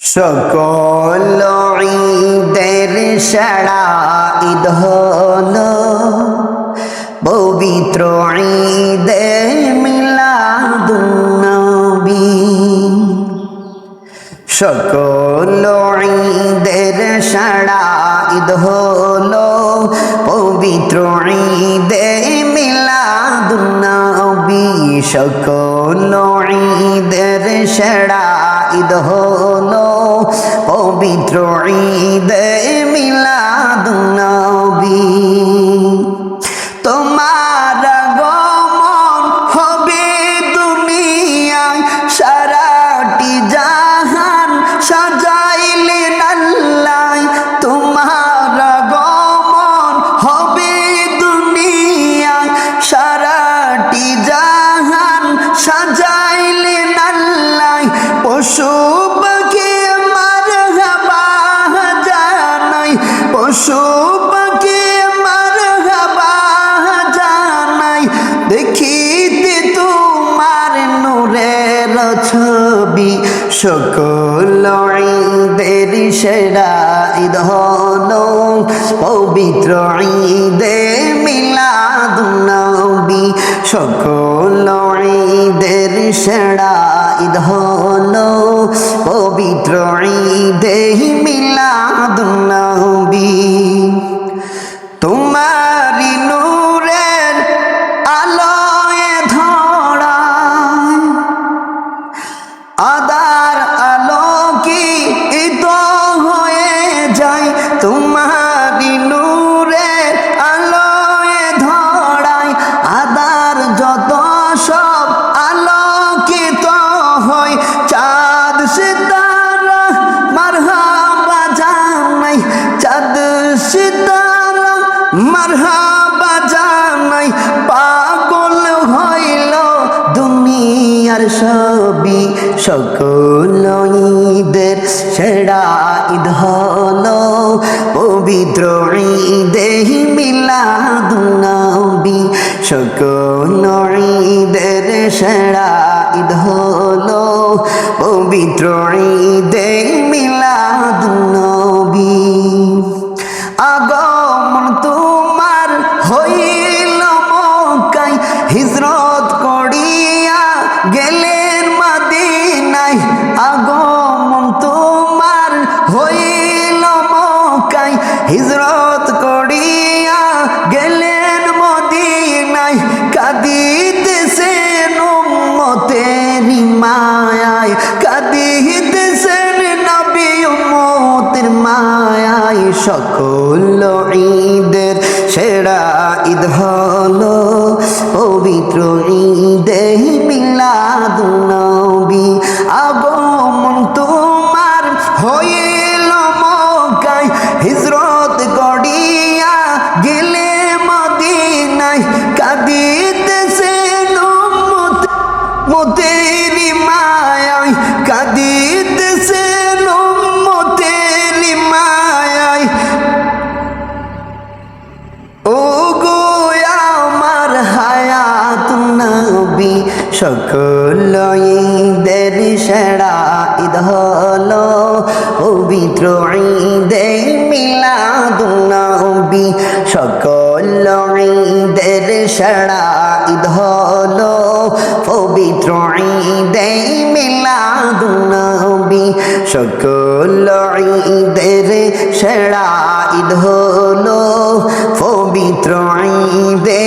সকল ঈদের সারা ঈদ হল পবিত্র ঈদে মিলাদুন্নবী। সকল ঈদের সারা ঈদ হল পবিত্র ঈদে মিলাদুন্নবী। সকল ঈদের সেরা ঈদ হলো পবিত্র ঈদ মিলাদ তোমার পশু পাখি মার জানাই দেখিতে তোমার নূরের ছবি। সকল ঈদের সেরা ঈদ হল পবিত্র ঈদে মিলাদুন্নবী সকল ঈদের সেরা ঈদ হল পবিত্র ঈদে মিলাদুন্নবী। তোমারি নূরের আলোয় ধরা আদার সকল ঈদের সেরা ঈদ হল পবিত্র ঈদে মিলাদুন্নবী সকল ঈদের সেরা ঈদ হল পবিত্র ঈদে মিলাদুন্নবী আগমন তোমার হইল মক্কায়, হিজরত হিজরত করিয়া গেলেন মদিনায় কাঁদিতেছেন উম্মতেরি মায়ায় কাঁদিতেছেন নবী উম্মতের মায়ায়। সকল ঈদের সেরা ঈদ হল পবিত্র ঈদে মিলাদুন্নবী। আগমন তোমার হইল মক্কায়, হিজরত মোতেরি মায়ায় কাঁদিতেছেন মোতেরি মায়ায় ও গো আমার হায়াত নবী সকল ঈদের সেরা ঈদ হল পবিত্র ঈদে মিলাদুন্নবী সকল ঈদের সেরা ঈদ হলো পবিত্র ঈদে মিলাদুন্নবী সকল ঈদের সেরা ঈদ হলো পবিত্র ঈদে